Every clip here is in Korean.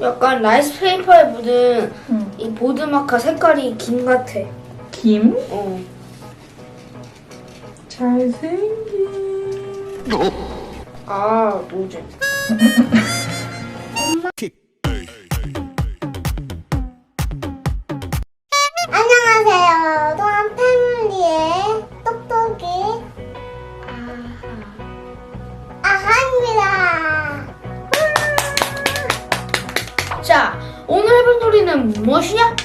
약간 라이스 페이퍼에 묻은 응. 이 보드 마카 색깔이 김 같아. 김? 어. 잘생긴. 아, 뭐지? 자, 오늘 해볼 놀이는 무엇이냐?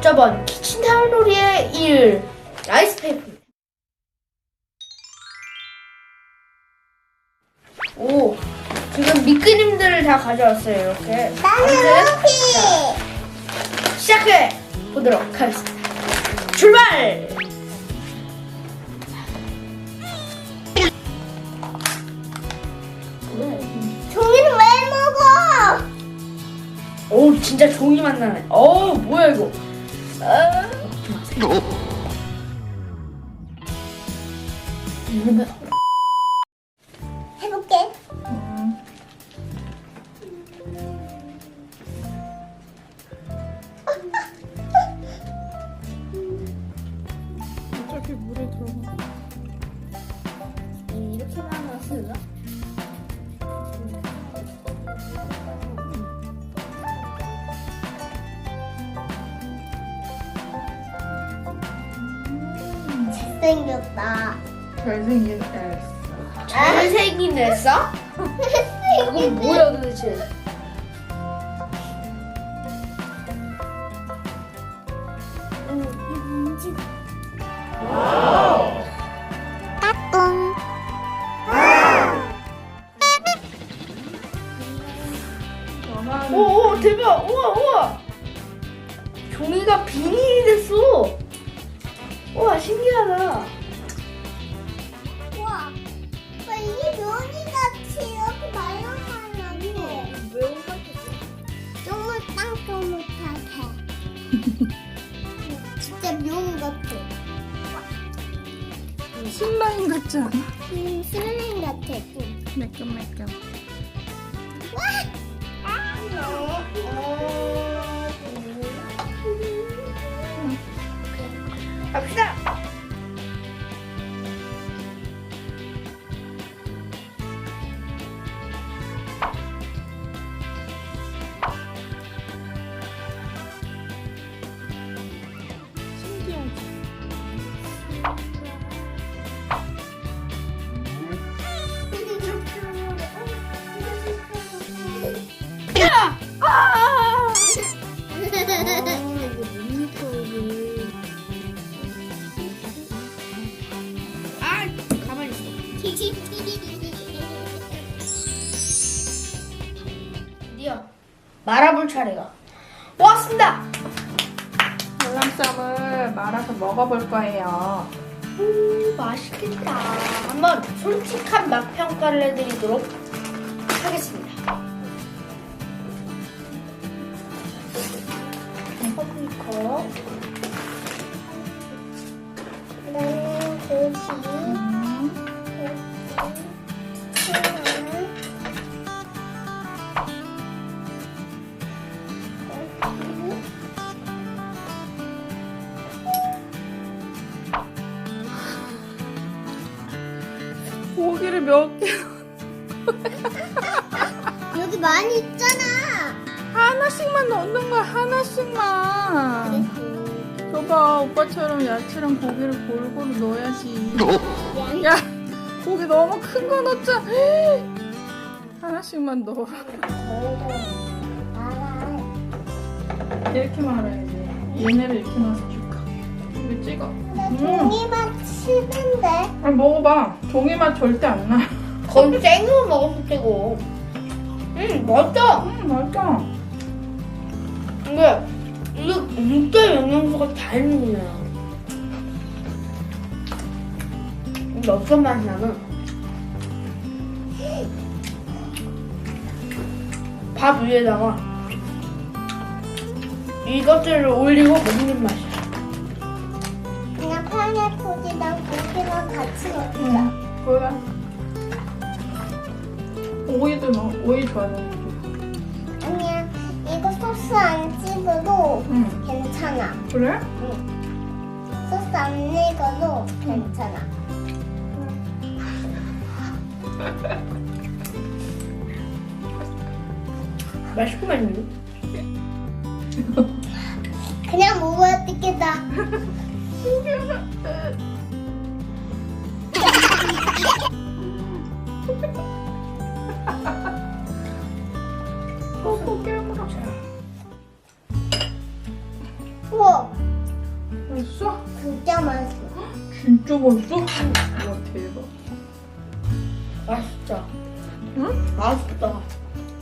저번 키친타운 놀이의 1 라이스 페이퍼입니다. 오, 지금 밑그림들을 다 가져왔어요, 이렇게. 나는 루피. 시작해 보도록 하겠습니다. 출발! 진짜 종이 맛 나네. 어, 뭐야 이거? 아, 먹지 마세요. 이러면 해볼게. 어차피 물에 들어가. 생겼다. 잘생긴 엘사. 잘생긴 애써? 그건 뭐야 도대체? 따뚱. 너만 오, 오 대박! 우와 우와! 종이가 비닐이 됐어. 우와 신기하다. 우와. 와, 이게 면이 같이 이렇게 말랑말랑 해. 매운 같았어. 쪼물땅쪼물하게. 진짜 면 같아. 슬라임 같지 않아? 음, 슬림 같아. 좀. 매끈매끈. 갑시다. 신 기하 드디어 말아볼 차례가 왔습니다. 월남쌈을 말아서 먹어볼 거예요. 오, 맛있겠다. 한번 솔직한 맛 평가를 해드리도록 하겠습니다. 퍼플리커. 나는 고기. 고기를 몇 개? 여기 많이 있잖아. 하나씩만 넣는 거야 하나씩만. 줘봐 오빠처럼 야채랑 고기를 골고루 넣어야지. 야 고기 너무 큰 거 넣자. 하나씩만 넣어. 이렇게 말아야지. 얘네를 이렇게 넣어서 여기 찍어. 음. 종이만 치는데. 아, 먹어봐. 종이 맛 절대 안 나. 건 생으로 먹으면 되고. 음, 맛있다. 음, 맛있다. 근데 이게 진짜 영양소가 다 있네요. 근데 어떤 맛이 나는? 밥 위에다가 이것들을 올리고 먹는 맛이야. 파인애플이랑 고기랑 같이 먹자. 응. 그래. 오이도 넣어. 오이 좋아하는 거. 아니야, 이거 괜찮아. 그래? 소스 안 익어도 괜찮아. 맛있구만요. 그냥 먹어야 되겠다. 뽀뽀 깨물어. 우와, 맛있어? 진짜 맛있어. 진짜 맛있어? 와 대박. 맛있죠? 응? 맛있다.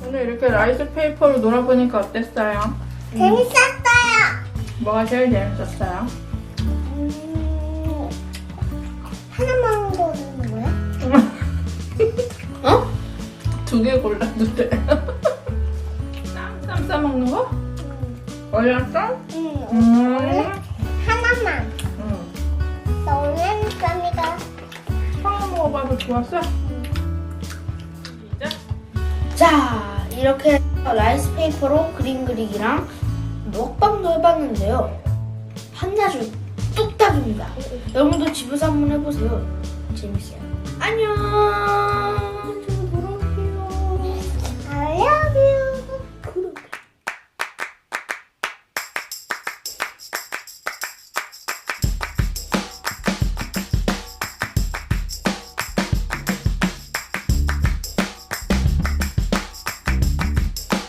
오늘 이렇게 라이스 페이퍼로 놀아보니까 어땠어요? 재밌었어요. 뭐가 제일 재밌었어요? 하나만 고르는 거야? 어? 두개 돼. 쌈 싸먹는 거? 얼렸어? 응. 음. 하나만. 응. 나 오늘 쌈이가 처음 먹어봐도 좋았어? 시작. 자, 이렇게 라이스 페이퍼로 그림 그리기랑 먹방도 해봤는데요. 한나주 뚝딱입니다. 여러분도 집에서 한번 해보세요. 재밌어요. 안녕!